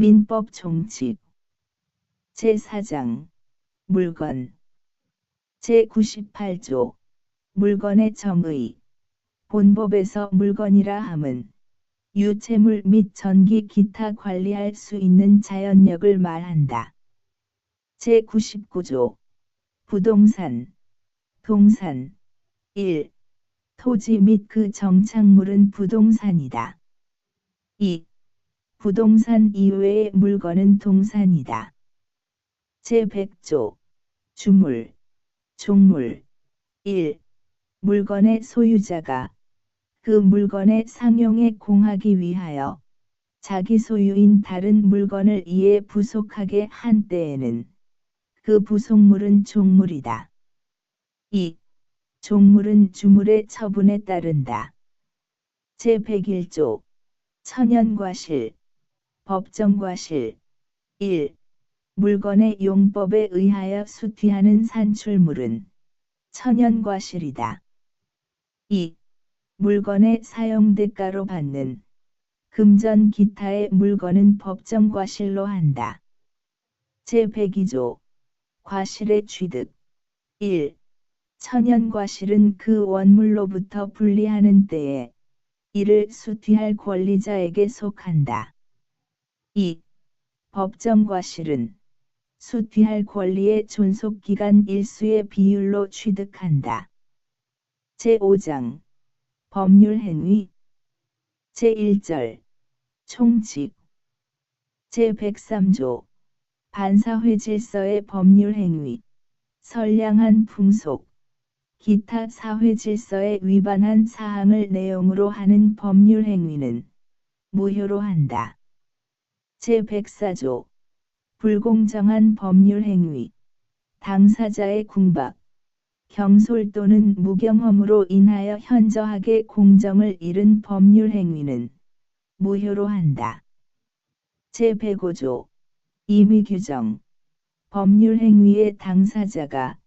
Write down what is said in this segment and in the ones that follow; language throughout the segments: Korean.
민법 총칙 제4장 물건 제98조 물건의 정의 본법에서 물건이라 함은 유체물 및 전기 기타 관리할 수 있는 자연력을 말한다. 제99조 부동산 동산 1. 토지 및 그 정착물은 부동산이다. 2. 부동산 이외의 물건은 동산이다. 제100조 주물 종물 1. 물건의 소유자가 그 물건의 상용에 공하기 위하여 자기 소유인 다른 물건을 이에 부속하게 한 때에는 그 부속물은 종물이다. 2. 종물은 주물의 처분에 따른다. 제101조 천연과실 법정과 실 1. 물건의 용법에 의하여 수취하는 산출물은 천연과 실이다. 2. 물건의 사용 대가로 받는 금전 기타의 물건은 법정 과실로 한다. 제102조 과실의 취득 1. 천연 과실은 그 원물로부터 분리하는 때에 이를 수취할 권리자에게 속한다. 2. 법정과 실은 수취할 권리의 존속기간 일수의 비율로 취득한다. 제5장 법률행위 제1절 총칙 제103조 반사회 질서의 법률행위 선량한 풍속 기타 사회 질서에 위반한 사항을 내용으로 하는 법률 행위는 무효로 한다. 제104조. 불공정한 법률 행위. 당사자의 궁박. 경솔 또는 무경험으로 인하여 현저하게 공정을 잃은 법률 행위는 무효로 한다. 제105조. 임의 규정. 법률 행위의 당사자가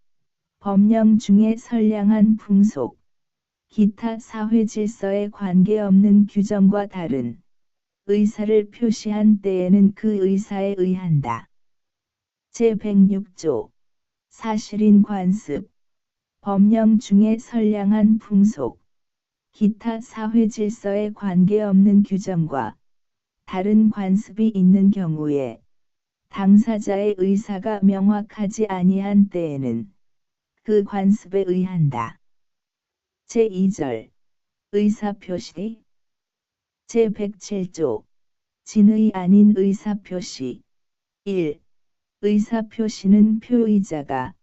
법령 중에 선량한 풍속, 기타 사회 질서에 관계없는 규정과 다른 의사를 표시한 때에는 그 의사에 의한다. 제106조. 사실인 관습. 법령 중에 선량한 풍속, 기타 사회 질서에 관계없는 규정과 다른 관습이 있는 경우에 당사자의 의사가 명확하지 아니한 때에는 그 관습에 의한다. 제2절. 의사 표시 제107조 진의 아닌 의사표시 1. 의사표시는 표의자가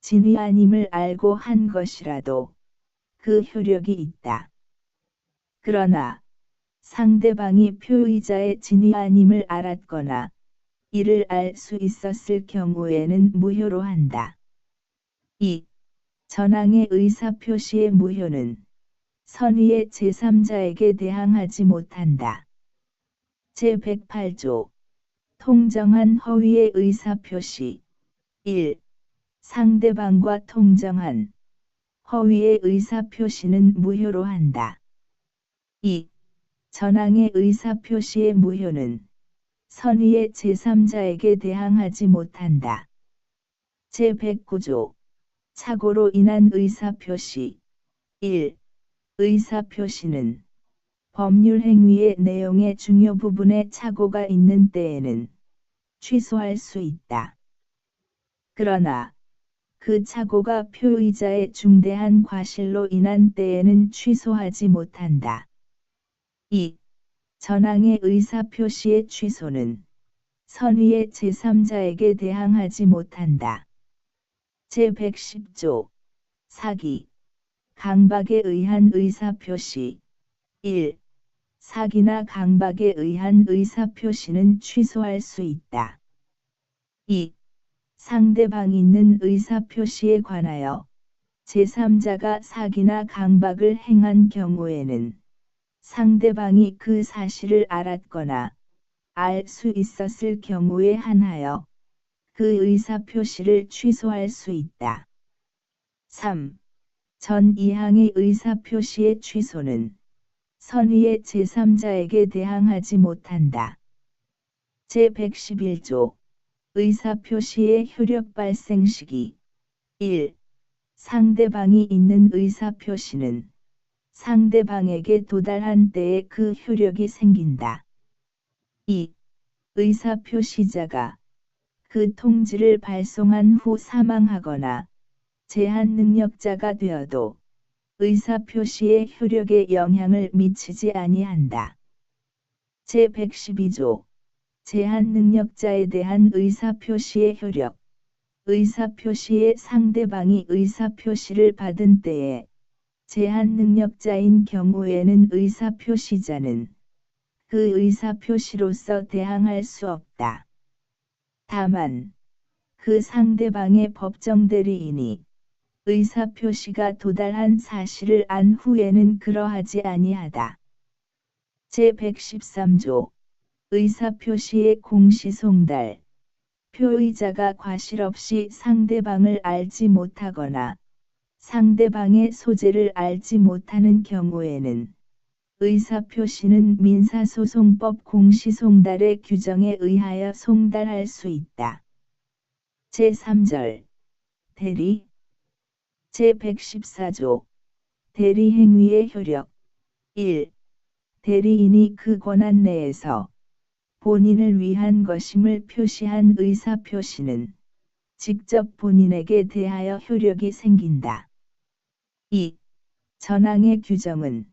진의 아님을 알고 한 것이라도 그 효력이 있다. 그러나 상대방이 표의자의 진의 아님을 알았거나 이를 알 수 있었을 경우에는 무효로 한다. 2. 전항의 의사표시의 무효는 선의의 제3자에게 대항하지 못한다. 제108조 통정한 허위의 의사표시 1. 상대방과 통정한 허위의 의사표시는 무효로 한다. 2. 전항의 의사표시의 무효는 선의의 제3자에게 대항하지 못한다. 제109조 착오로 인한 의사표시 1. 의사표시는 법률 행위의 내용의 중요 부분에 착오가 있는 때에는 취소할 수 있다. 그러나 그 착오가 표의자의 중대한 과실로 인한 때에는 취소하지 못한다. 2. 전항의 의사표시의 취소는 선의의 제3자에게 대항하지 못한다. 제110조 사기 강박에 의한 의사표시 1. 사기나 강박에 의한 의사표시는 취소할 수 있다. 2. 상대방 있는 의사표시에 관하여 제3자가 사기나 강박을 행한 경우에는 상대방이 그 사실을 알았거나 알 수 있었을 경우에 한하여 그 의사표시를 취소할 수 있다. 3. 전 이항의 의사표시의 취소는 선의의 제3자에게 대항하지 못한다. 제111조 의사표시의 효력 발생 시기 1. 상대방이 있는 의사표시는 상대방에게 도달한 때에 그 효력이 생긴다. 2. 의사표시자가 그 통지를 발송한 후 사망하거나 제한 능력자가 되어도 의사표시의 효력에 영향을 미치지 아니한다. 제112조 제한 능력자에 대한 의사표시의 효력 의사표시의 상대방이 의사표시를 받은 때에 제한 능력자인 경우에는 의사표시자는 그 의사표시로서 대항할 수 없다. 다만 그 상대방의 법정 대리인이 의사표시가 도달한 사실을 안 후에는 그러하지 아니하다. 제113조 의사표시의 공시송달 표의자가 과실 없이 상대방을 알지 못하거나 상대방의 소재를 알지 못하는 경우에는 의사표시는 민사소송법 공시송달의 규정에 의하여 송달할 수 있다. 제3절 대리 제114조 대리행위의 효력 1. 대리인이 그 권한 내에서 본인을 위한 것임을 표시한 의사표시는 직접 본인에게 대하여 효력이 생긴다. 2. 전항의 규정은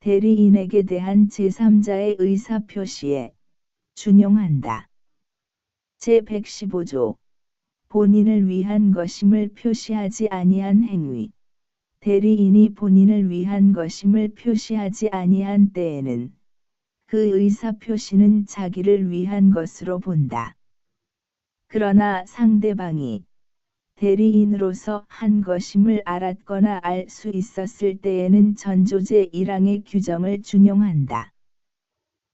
대리인에게 대한 제3자의 의사표시에 준용한다. 제115조 본인을 위한 것임을 표시하지 아니한 행위 대리인이 본인을 위한 것임을 표시하지 아니한 때에는 그 의사표시는 자기를 위한 것으로 본다. 그러나 상대방이 대리인으로서 한 것임을 알았거나 알 수 있었을 때에는 전조제 1항의 규정을 준용한다.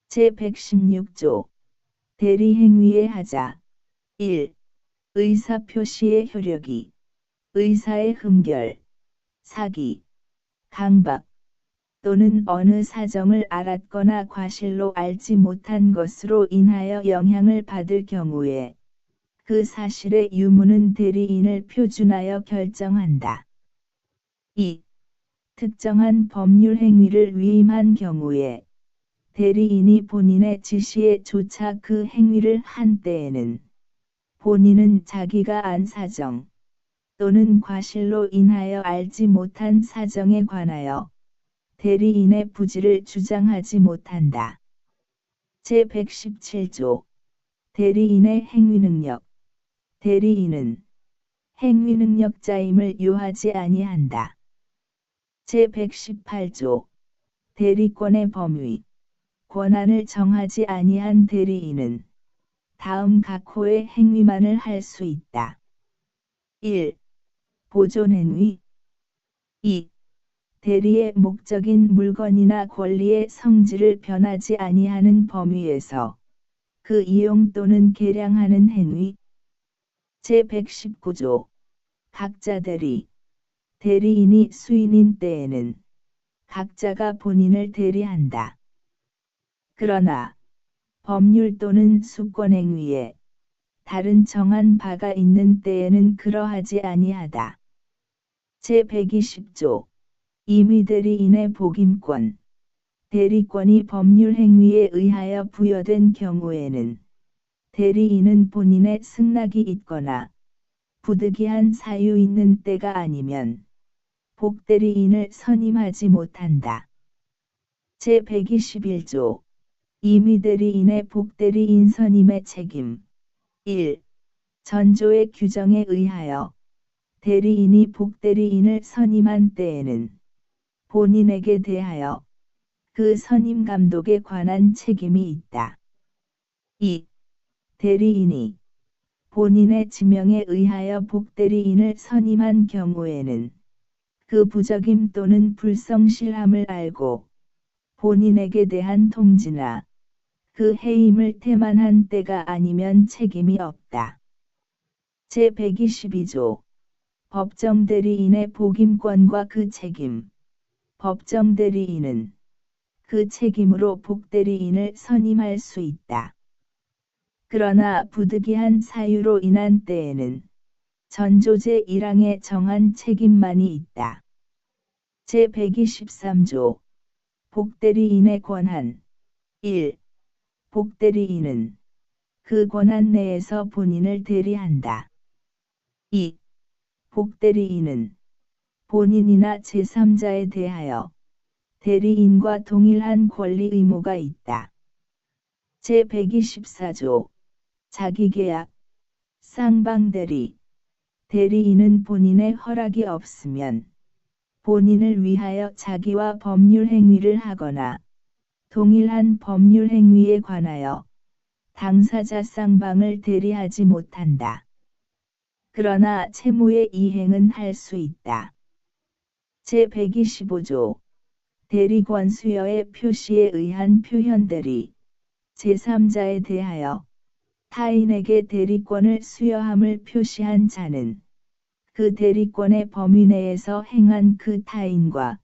제116조 대리행위의 하자 1. 의사표시의 효력이 의사의 흠결, 사기, 강박 또는 어느 사정을 알았거나 과실로 알지 못한 것으로 인하여 영향을 받을 경우에 그 사실의 유무는 대리인을 표준하여 결정한다. 2. 특정한 법률 행위를 위임한 경우에 대리인이 본인의 지시에 조차 그 행위를 한 때에는 본인은 자기가 안 사정 또는 과실로 인하여 알지 못한 사정에 관하여 대리인의 부지를 주장하지 못한다. 제117조 대리인의 행위능력 대리인은 행위능력자임을 요하지 아니한다. 제118조 대리권의 범위 권한을 정하지 아니한 대리인은 다음 각 호의 행위만을 할 수 있다. 1. 보존행위 2. 대리의 목적인 물건이나 권리의 성질을 변하지 아니하는 범위에서 그 이용 또는 개량하는 행위 제119조 각자 대리 대리인이 수인인 때에는 각자가 본인을 대리한다. 그러나 법률 또는 수권행위에 다른 정한 바가 있는 때에는 그러하지 아니하다. 제120조 이미 대리 인의 복임권 대리권이 법률 행위에 의하여 부여된 경우에는 대리인은 본인의 승낙이 있거나 부득이한 사유 있는 때가 아니면 복대리인을 선임하지 못한다. 제121조 이미 대리인의 복대리인 선임의 책임 1. 전조의 규정에 의하여 대리인이 복대리인을 선임한 때에는 본인에게 대하여 그 선임 감독에 관한 책임이 있다. 2. 대리인이 본인의 지명에 의하여 복대리인을 선임한 경우에는 그 부적임 또는 불성실함을 알고 본인에게 대한 통지나 그 해임을 태만한 때가 아니면 책임이 없다. 제122조 법정 대리인의 복임권과 그 책임 법정 대리인은 그 책임으로 복대리인을 선임할 수 있다. 그러나 부득이한 사유로 인한 때에는 전조제 1항에 정한 책임만이 있다. 제123조 복대리인의 권한 1. 복대리인은 그 권한 내에서 본인을 대리한다. 2. 복대리인은 본인이나 제3자에 대하여 대리인과 동일한 권리 의무가 있다. 제124조 자기계약 쌍방대리 대리인은 본인의 허락이 없으면 본인을 위하여 자기와 법률 행위를 하거나 동일한 법률 행위에 관하여 당사자 쌍방을 대리하지 못한다. 그러나 채무의 이행은 할 수 있다. 제125조 대리권 수여의 표시에 의한 표현대리 제3자에 대하여 타인에게 대리권을 수여함을 표시한 자는 그 대리권의 범위 내에서 행한 그 타인과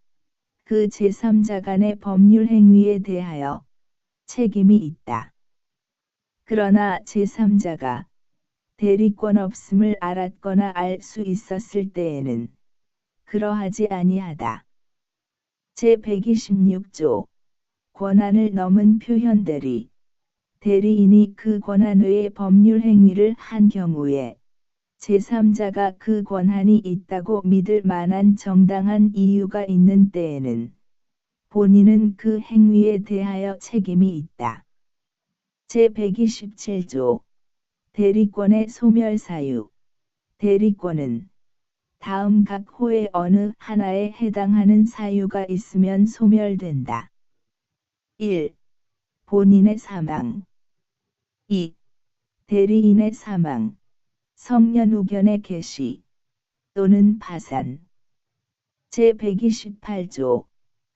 그 제3자 간의 법률 행위에 대하여 책임이 있다. 그러나 제3자가 대리권 없음을 알았거나 알 수 있었을 때에는 그러하지 아니하다. 제126조 권한을 넘은 표현대리 대리인이 그 권한 외의 법률 행위를 한 경우에 제3자가 그 권한이 있다고 믿을 만한 정당한 이유가 있는 때에는 본인은 그 행위에 대하여 책임이 있다. 제127조 대리권의 소멸 사유 대리권은 다음 각 호의 어느 하나에 해당하는 사유가 있으면 소멸된다. 1. 본인의 사망 2. 대리인의 사망 성년 우견의 개시 또는 파산 제128조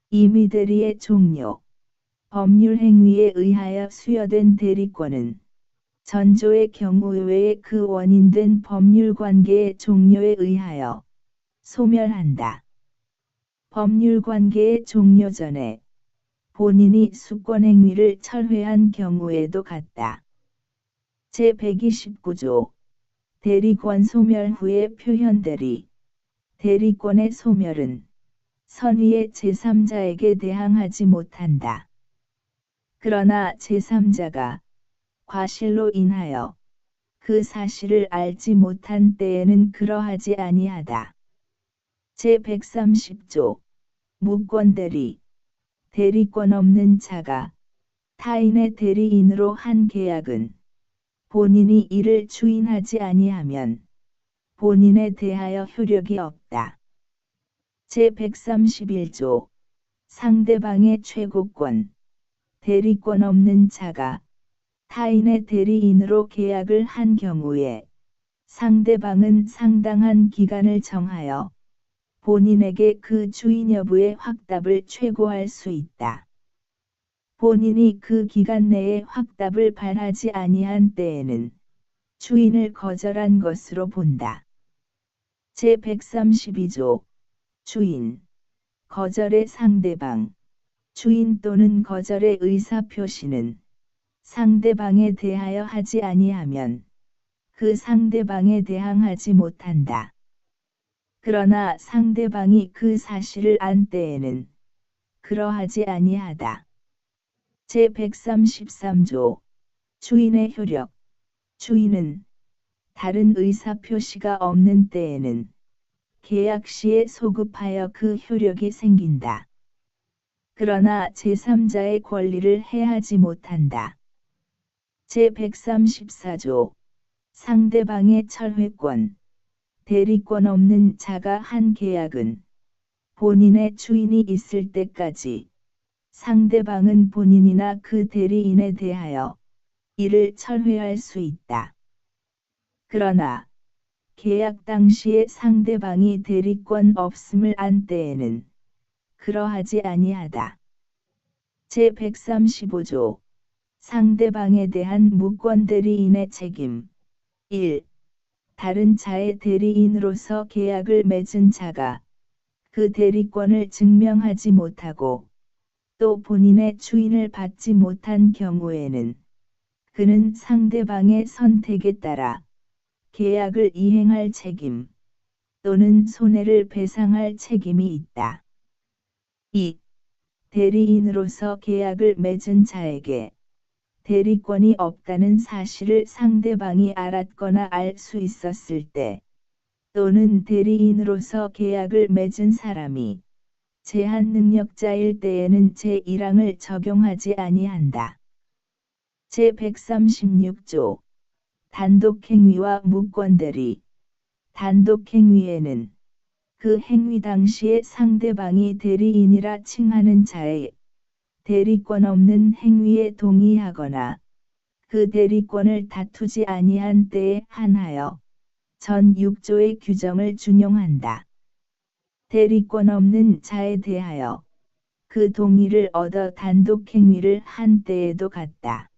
임의대리의 종료 법률 행위에 의하여 수여된 대리권은 전조의 경우 외에 그 원인된 법률 관계의 종료에 의하여 소멸한다. 법률 관계의 종료 전에 본인이 수권 행위를 철회한 경우에도 같다. 제129조 대리권 소멸 후의 표현대리 대리권의 소멸은 선의의 제3자에게 대항하지 못한다. 그러나 제3자가 과실로 인하여 그 사실을 알지 못한 때에는 그러하지 아니하다. 제130조 무권대리 대리권 없는 자가 타인의 대리인으로 한 계약은 본인이 이를 추인하지 아니하면 본인에 대하여 효력이 없다. 제131조 상대방의 최고권 대리권 없는 자가 타인의 대리인으로 계약을 한 경우에 상대방은 상당한 기간을 정하여 본인에게 그 주인 여부의 확답을 최고할 수 있다. 본인이 그 기간 내에 확답을 발하지 아니한 때에는 주인을 거절한 것으로 본다. 제132조 주인 거절의 상대방 주인 또는 거절의 의사표시는 상대방에 대하여 하지 아니하면 그 상대방에 대항하지 못한다. 그러나 상대방이 그 사실을 안 때에는 그러하지 아니하다. 제133조 주인의 효력 주인은 다른 의사표시가 없는 때에는 계약 시에 소급하여 그 효력이 생긴다. 그러나 제3자의 권리를 해하지 못한다. 제134조 상대방의 철회권 대리권 없는 자가 한 계약은 본인의 주인이 있을 때까지 상대방은 본인이나 그 대리인에 대하여 이를 철회할 수 있다. 그러나 계약 당시에 상대방이 대리권 없음을 안 때에는 그러하지 아니하다. 제135조 상대방에 대한 무권 대리인의 책임 1. 다른 자의 대리인으로서 계약을 맺은 자가 그 대리권을 증명하지 못하고 또 본인의 추인을 받지 못한 경우에는 그는 상대방의 선택에 따라 계약을 이행할 책임 또는 손해를 배상할 책임이 있다. 2. 대리인으로서 계약을 맺은 자에게 대리권이 없다는 사실을 상대방이 알았거나 알 수 있었을 때 또는 대리인으로서 계약을 맺은 사람이 제한 능력자일 때에는 제1항을 적용하지 아니한다. 제136조 단독행위와 무권대리 단독행위에는 그 행위 당시에 상대방이 대리인이라 칭하는 자의 대리권 없는 행위에 동의하거나 그 대리권을 다투지 아니한 때에 한하여 전 6조의 규정을 준용한다. 대리권 없는 자에 대하여 그 동의를 얻어 단독 행위를 한 때에도 같다.